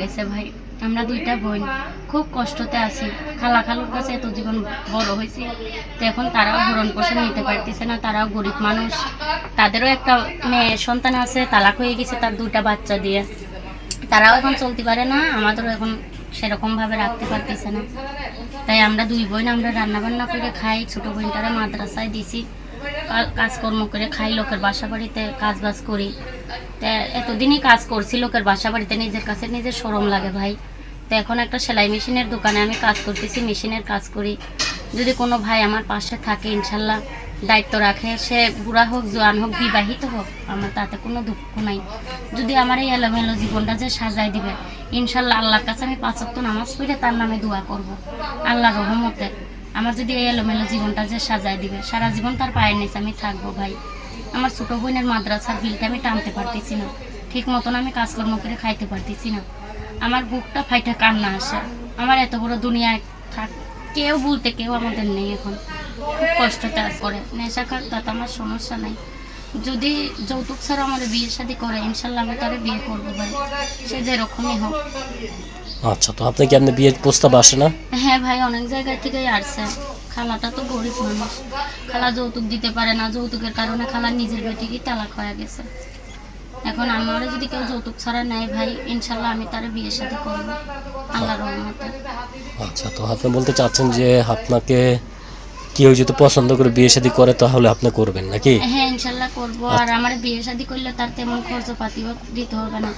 গেছে ভাই। আমরা দুইটা বোন খুব কষ্টতে আছি। খালা খালুর কাছে এত জীবন বড় তো এখন তারাও ভরণ পোষণ নিতে পারতেছে না, তারাও গরিব মানুষ। তাদেরও একটা মেয়ে সন্তান আছে, তালাক হয়ে গেছে তার দুইটা বাচ্চা দিয়ে। তারাও এখন চলতে পারে না, আমাদেরও এখন সেরকমভাবে রাখতে পারতেছে না। তাই আমরা দুই বোন আমরা রান্না বান্না করে খাই, ছোটো বোনটারে মাদ্রাসায় দিছি। কাজকর্ম করে খাই, লোকের বাসা বাড়িতে কাজ বাজ করি। তা এতদিনই কাজ করছি, লোকের বাসা বাড়িতে নিজের কাছে নিজের সরম লাগে ভাই। তো এখন একটা সেলাই মেশিনের দোকানে আমি কাজ করতেছি, মেশিনের কাজ করি। যদি কোনো ভাই আমার পাশে থাকে, ইনশাল্লাহ দায়িত্ব রাখে, সে বুড়া হোক, জোয়ান হোক, বিবাহিত হোক, আমার তাতে কোনো দুঃখ নাই। যদি আমার এই এলোমেলো জীবনটা যে সাজাই দিবে, ইনশাল্লাহ আল্লাহর কাছে আমি পাঁচক্ত নামাজ পড়ে তার নামে দোয়া করব, আল্লাহর রহমতে। আমার যদি এই এলোমেলো জীবনটা যে সাজায় দিবে, সারা জীবন তার পায়ের নিচে আমি থাকব ভাই। আমার ছোটো বোনের মাদ্রাসার বিলটা আমি টানতে পারতেছি না। ঠিক মতন আমি কাজকর্ম করে খাইতে পারতেছি না। আমার বুকটা ফাইটা কান্না আসে। আমার এত বড় দুনিয়ায় থাক, কেউ বলতে কেউ আমাদের নেই এখন। খুব কষ্ট কষ্টতে করে নেশা খাক তাতে আমার সমস্যা নাই। যদি যৌতুক ছাড়া আমাদের বিয়ে শাদি করে ইনশাল্লাহ আমি তারে বিয়ে করব ভাই। সে যেরকমই হোক। আচ্ছা তো আপনি কি আপনি বিয়ের প্রস্তাব আসে না? হ্যাঁ ভাই অনেক জায়গা থেকেই আসছে খালাটা তো গরিব মানুষ। খালা যৌতুক দিতে পারে না যৌতুকের কারণে খালা নিজের বেটিকে তালাক হয়ে গেছে। এখন আমারও যদি কেউ যৌতুক ছাড়া নেয় ভাই ইনশাল্লাহ আমি তার বিয়ের সাথে করব। আল্লাহ রহমতে। আচ্ছা তো আপনি বলতে চাচ্ছেন যে আপনাকে কেউ যদি পছন্দ করে বিয়ে শাদী করে, তাহলে আপনি করবেন নাকি? হ্যাঁ ইনশাল্লাহ করব। আর আমার বিয়ে শাদি করলে তার তেমন খরচ পাতি দিতে হবে না।